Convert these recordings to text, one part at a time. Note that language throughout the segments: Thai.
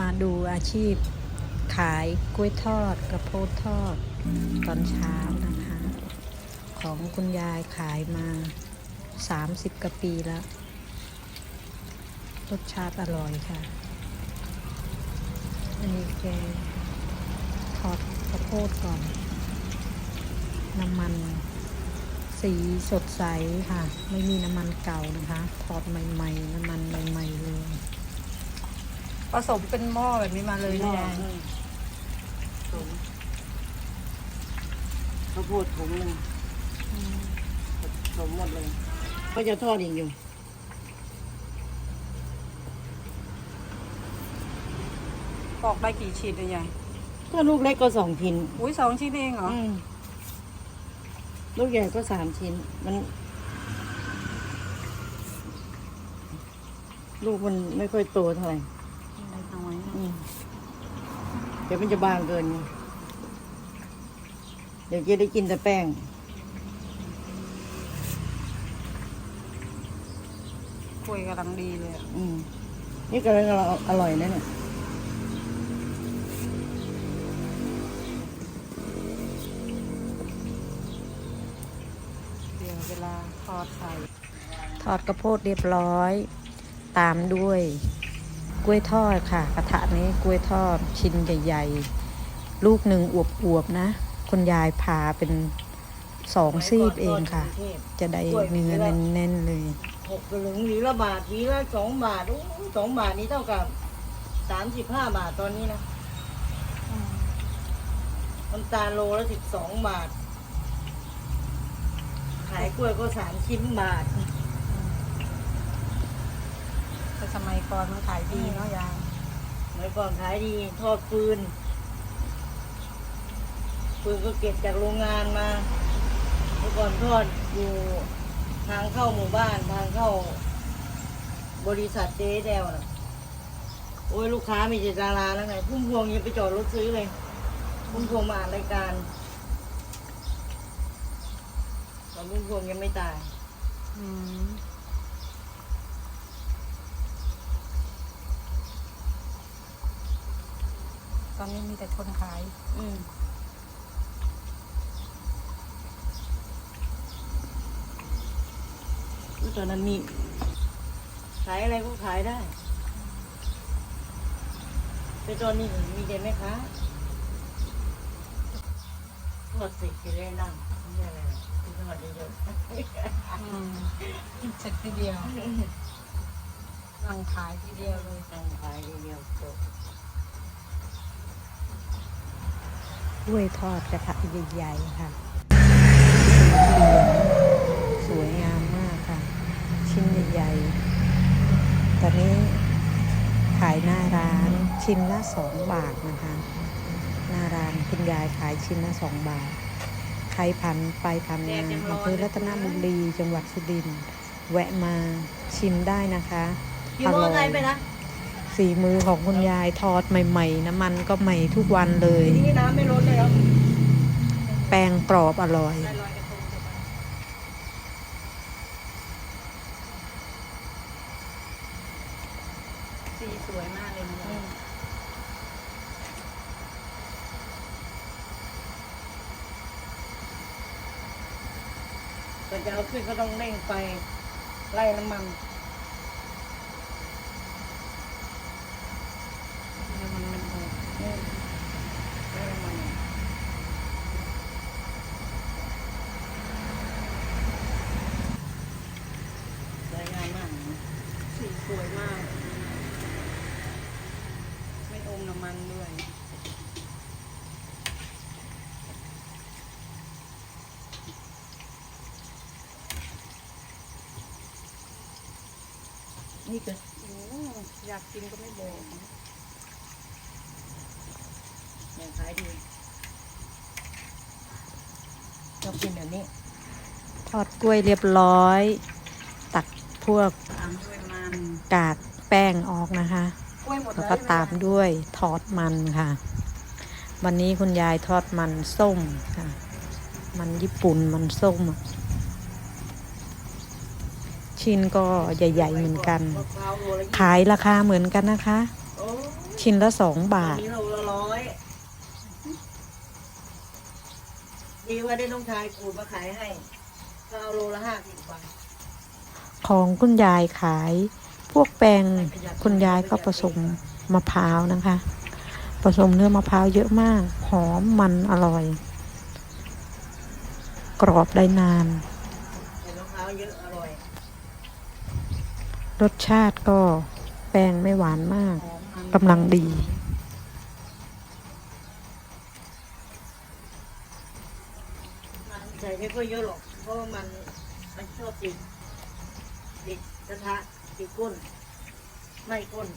มาดูอาชีพขายกล้วยทอดกระโพดทอดตอนเช้านะคะ ของคุณยายขายมา 30กว่าปีแล้ว รสชาติอร่อยค่ะ อันนี้แกทอดกระโพดก่อน น้ำมันสีสดใสค่ะ ไม่มีน้ำมันเก่านะคะ ทอดใหม่ ๆ น้ำมัน ผสมเป็นหม้อแบบนี้มาเลยนะยายถุงข้าวโพดถุงหนึ่งผสมหมดเลย ก็จะทอดอีกอยู่ ปอกได้กี่ชิ้นเลยยายก็ลูกเล็กก็สองชิ้นอุ้ยสองชิ้นเองเหรออืมลูกใหญ่ก็สามชิ้น มัน ลูกมันไม่ค่อยโตเท่าไหร่น้อยอืม เดี๋ยวมันจะบางเกินไงเดี๋ยวจะได้กินแต่แป้ง กล้วยกำลังดีเลยอะอืม นี่กำลังอร่อยนะเนี่ย เดี๋ยวเวลาทอดไข่ ทอดกระโพดเรียบร้อย ตามด้วย กล้วยทอดค่ะ กระทะนี้กล้วยทอดชิ้นใหญ่ ๆ ลูกหนึ่งอวบๆนะคุณยายผ่าเป็นสองซีบเองค่ะ จะได้เนื้อแน่นๆเลยหกสลึงหวีละบาทหวีละสองบาทโอ้สองบาทนี้เท่ากับสามสิบห้าบาทตอนนี้นะน้ำตาลโลละสิบสองบาท ขายกล้วยก็สามชิ้นบาทแต่ สมัยก่อนมันขายดีเนาะยายเมื่อก่อนขายดีทอดฟืนฟืนก็เก็บจากโรงงานมาเมื่อก่อนทอดอยู่ทางเข้าหมู่บ้านทางเข้า บริษัทเจ๊แดวน่ะโอ้ยลูกค้ามีแต่ดาราแล้วไงพุ่มพวงยังไปจอดรถซื้อเลยพุ่มพวงมาอ่านรายการตอนพุ่มพวงยังไม่ตาย อืม อนนี้มีแต่คนขาย อืมอุ๊ยตอนนั้นมี ขายอะไรก็ขายได้ แต่ตอนนี้มีแต่แม่ค้าทอดสิจะได้นั่งไม่ใช่อะไรหรอกที่ทอดเยอะอืมเสร็จทีเดียวนั่งขายทีเดียวเลยๆนั่งขายเดียวๆจบ กล้วยทอดกระทะใหญ่ๆค่ะสวยงามมากค่ะ ชิ้นใหญ่ๆ ตอนนี้ขายหน้าร้านชิ้นละสองบาทนะคะ หน้าร้านคุณยายขายชิ้นละสองบาท ใครพันไปพันมาอำเภอรัตนบุรีจังหวัดสุรินทร์แวะมาชิมได้นะคะขี่อเตอร์ไซค์ไปนะ ฝีมือของคุณยายทอดใหม่ๆ น้ำมันก็ใหม่ทุกวันเลยทีนี้น้ำไม่ลดเลยแล้วแป้งกรอบอร่อย สีสวยมากเลยนะแต่จะเอาขึ้นก็ต้องเร่งไฟไล่น้ำมันมันมันออก อืมไล่น้ำมันสวยงามมากนะ สีสวยมาก ไม่อมน้ำมันด้วย นี่ก็โอ้อยากกินก็ไม่บอกนะยังขายดีชอบกินแบบนี้ ทอดกล้วยเรียบร้อย ตักพวกตามด้วยมันกากแป้งออกนะคะ กล้วยหมดแล้วก็ตามด้วยทอดมันค่ะ วันนี้คุณยายทอดมันส้มค่ะ มันญี่ปุ่นมันส้มอะ ชิ้นก็ใหญ่ ๆ เหมือนกันมะพร้าวโลละยี่สิบขายราคาเหมือนกันนะคะโอ้ยชิ้นละสองตบาอนทนี้โลละร้อยดีว่าได้น้องชายขูดมาขายให้ก็เอาโลละห้าสิบบาทของคุณยายขาย พวกแปลงคุณยายก็ผสมมะพร้าวนะคะ ผสมเนื้อมะพร้าวเยอะมาก หอมมันอร่อย กรอบได้นานใส่มะพร้าวเยอะอ ร่อยรสชาติก็แป้งไม่หวานมากหอมมันกำลังดี มันใส่ไม่ค่อยเยอะหรอก เพราะว่ามันมันชอบติดติดกระทะติดก้น ไม่ก้น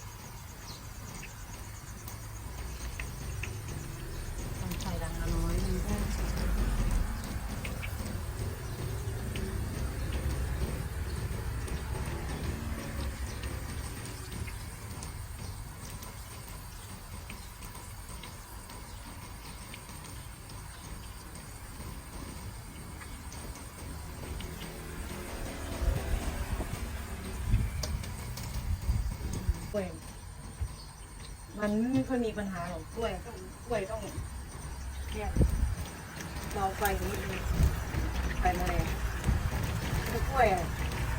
มันไม่ค่อยมีปัญหาหรอกกล้วยต้องกล้วยต้องเนี่ยเราไฟนิดนึงไฟแมลงคือกล้วยอะ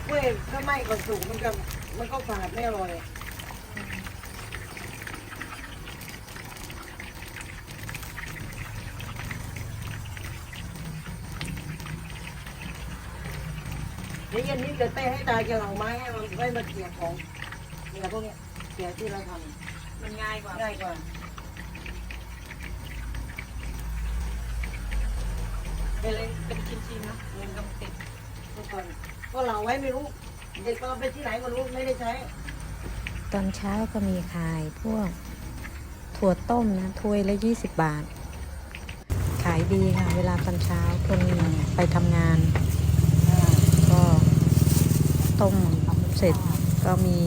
กล้วยถ้าไหม้ก่อนสุกมันก็มันก็ฝาดไม่อร่อยเดี๋ยวเย็นนี้เกิดไปให้ตาเกี่ยวหลังไม้ให้มันไว้มาเกี่ยของเกี่ยพวกเนี้ยเกี่ยที่เราทำ มันง่ายกว่าง่ายกว่าเป็นเลยเป็นชิ้นๆนะเงินกำติดเมื่อก่อนก็เราไว้ไม่รู้ เด็กก็เอาไปที่ไหนก็รู้ไม่ได้ใช้ ตอนเช้าก็มีขายพวก ถั่วต้มนะถ้วยละยี่สิบบาท ขายดีค่ะ เวลาตอนเช้าคนไปทำงาน ก็ต้มเสร็จก็มี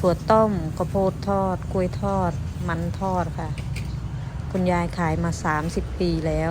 ถั่วต้มข้าวโพดทอด กล้วยทอด มันทอดค่ะ คุณยายขายมา 30 ปีแล้ว